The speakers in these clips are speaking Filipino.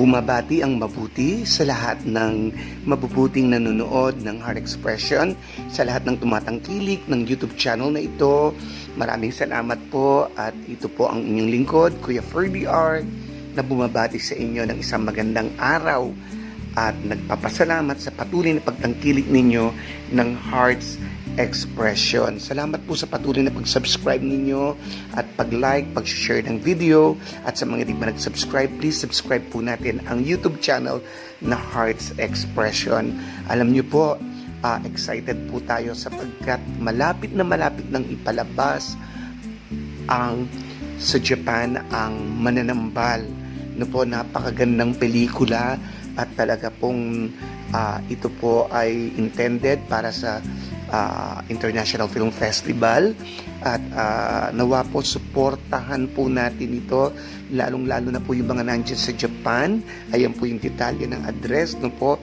Bumabati ang mabuti sa lahat ng mabubuting nanonood ng Heart Expression, sa lahat ng tumatangkilik ng YouTube channel na ito. Maraming salamat po at ito po ang inyong lingkod, Kuya Ferdy Art, na bumabati sa inyo ng isang magandang araw at nagpapasalamat sa patuloy na pagtangkilik ninyo ng Hearts Expression. Salamat po sa patuloy na pag-subscribe ninyo at pag-like, pag-share ng video at sa mga hindi pa nag-subscribe, please subscribe po natin ang YouTube channel na Hearts Expression. Alam niyo po, ah, excited po tayo sapagkat malapit na malapit nang ipalabas ang sa Japan ang Mananambal. No po, napakagandang pelikula at talaga pong ah, ito po ay intended para sa ah, International Film Festival. At ah, nawa po suportahan po natin ito lalong-lalo na po yung mga nandiyan sa Japan. Ayan po yung detalye ng address no po?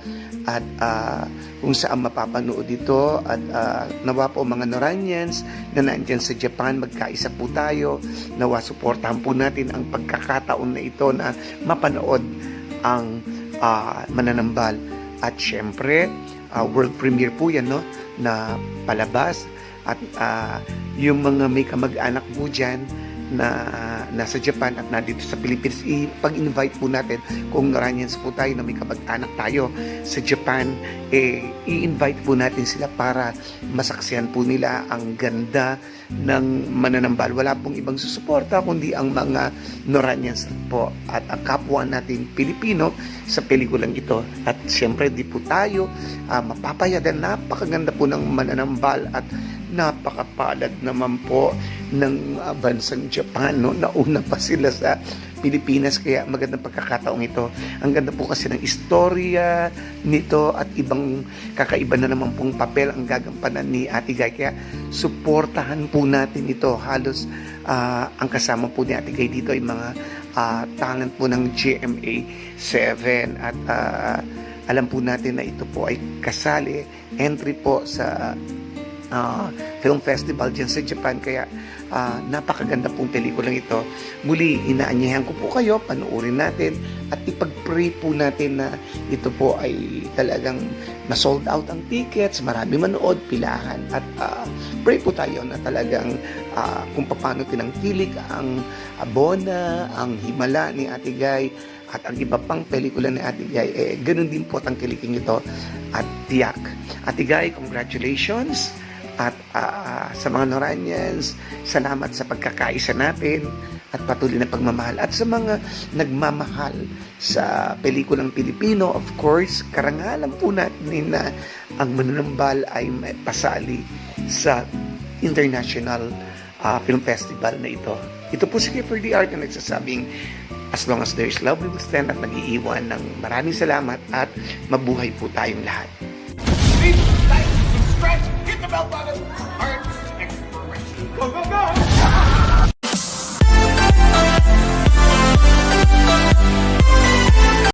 At ah, kung saan mapapanood ito. At ah, nawa po mga Noranians na nandiyan sa Japan magkaisa po tayo. Nawa suportahan po natin ang pagkakataon na ito na mapanood ang ah, mananambal. At syempre ah, world premiere po yan no na palabas. At ah, yung mga may kamag-anak po dyan na nasa Japan at nandito sa Philippines, ipag-invite po natin kung Noranians po tayo na may kamag-anak tayo sa Japan, eh, i-invite po natin sila para masaksihan po nila ang ganda ng mananambal. Wala pong ibang susuporta kundi ang mga Noranians po at ang kapwa natin Pilipino sa pelikulang ito. At siyempre di po tayo uh, mapapayagan. Napakaganda po ng mananambal at napakapalad naman po ng uh, bansang Japan. No? Nauna pa sila sa Pilipinas kaya magandang pagkakataong ito. Ang ganda po kasi ng istorya nito at ibang kakaiba na naman pong papel ang gagampanan ni Ate Guy. Kaya suportahan po natin ito. Halos ah, ang kasama po ni Ate Guy dito ay mga ah, talent po ng GMA 7 at ah, alam po natin na ito po ay kasali entry po sa ah, film festival dyan sa Japan kaya ah, napakaganda pong pelikulang ito muli inaanyahan ko po kayo panoorin natin at ipag-pray po natin na ito po ay talagang ma-sold out ang tickets marami manood pilahan at ah, pray po tayo na talagang ah, kung paano tinangkilik ang Abona, ang Himala ni Ate Guy at ang iba pang pelikula ni Ate Guy, eh, ganun din po tangkiliking ito at tiyak. Ate Guy, congratulations! At ah, sa mga Noranians, salamat sa pagkakaisa natin at patuloy na pagmamahal. At sa mga nagmamahal sa pelikulang Pilipino, of course, karangalan po natin na ang mananambal ay pasali sa International ah, Film Festival na ito. Ito po si Kiefer the Art na nagsasabing as long as there is love, we will stand at nag-iiwan ng maraming salamat at mabuhay po tayong lahat. Subscribe, about expression. Go, go, go!